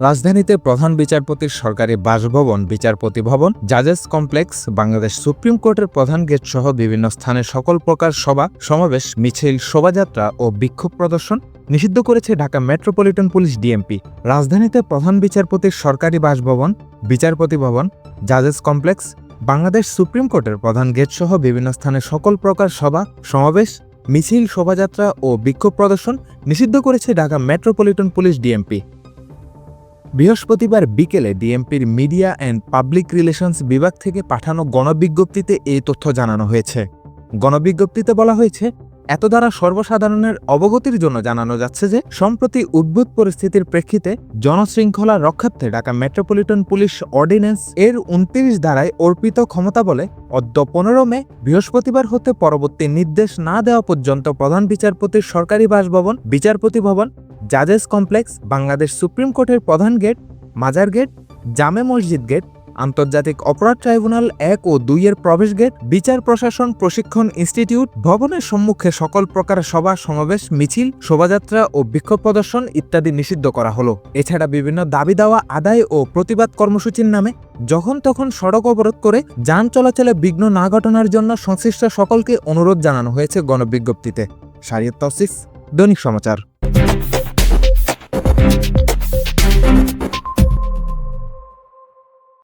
রাজধানীতে প্রধান বিচারপতির সরকারি বাসভবন, বিচারপতি ভবন, জাজেস কমপ্লেক্স, বাংলাদেশ সুপ্রিম কোর্টের প্রধান গেট সহ বিভিন্ন স্থানে সকল প্রকার সভা, সমাবেশ, মিছিল, শোভাযাত্রা ও বিক্ষোভ প্রদর্শন নিষিদ্ধ করেছে ঢাকা মেট্রোপলিটন পুলিশ ডিএমপি। রাজধানীতে প্রধান বিচারপতির সরকারি বাসভবন, বিচারপতি ভবন, জাজেস কমপ্লেক্স, বাংলাদেশ সুপ্রিম কোর্টের প্রধান গেট সহ বিভিন্ন স্থানে সকল প্রকার সভা, সমাবেশ, মিছিল, শোভাযাত্রা ও বিক্ষোভ প্রদর্শন নিষিদ্ধ করেছে ঢাকা মেট্রোপলিটন পুলিশ ডিএমপি। বৃহস্পতিবার বিকেলে ডিএমপির মিডিয়া অ্যান্ড পাবলিক রিলেশনস বিভাগ থেকে পাঠানো গণবিজ্ঞপ্তিতে এই তথ্য জানানো হয়েছে। গণবিজ্ঞপ্তিতে বলা হয়েছে এত দ্বারা সর্বসাধারণের অবগতির জন্য জানানো যাচ্ছে যে, সম্প্রতি উদ্ভূত পরিস্থিতির প্রেক্ষিতে জনশৃঙ্খলা রক্ষার্থে ঢাকা মেট্রোপলিটন পুলিশ অর্ডিন্যান্স এর উনত্রিশ ধারায় অর্পিত ক্ষমতা বলে, অদ্য পনেরো মে বৃহস্পতিবার হতে পরবর্তী নির্দেশ না দেওয়া পর্যন্ত প্রধান বিচারপতির সরকারি বাসভবন, বিচারপতি ভবন জাজেস কমপ্লেক্স, বাংলাদেশ সুপ্রিম কোর্টের প্রধান গেট, মাজার গেট, জামে মসজিদ গেট, আন্তর্জাতিক অপরাধ ট্রাইব্যুনাল এক ও দুইয়ের প্রবেশ গেট, বিচার প্রশাসন প্রশিক্ষণ ইনস্টিটিউট, ভবনের সম্মুখে সকল প্রকার সভা, সমাবেশ, মিছিল, শোভাযাত্রা ও বিক্ষোভ প্রদর্শন ইত্যাদি নিষিদ্ধ করা হলো। এছাড়া বিভিন্ন দাবি দেওয়া, আদায় ও প্রতিবাদ কর্মসূচির নামে যখন তখন সড়ক অবরোধ করে যান চলাচলে বিঘ্ন না ঘটনার জন্য সংশ্লিষ্ট সকলকে অনুরোধ জানানো হয়েছে গণবিজ্ঞপ্তিতে। শারিয়ত তসিফ, দৈনিক সমাচার।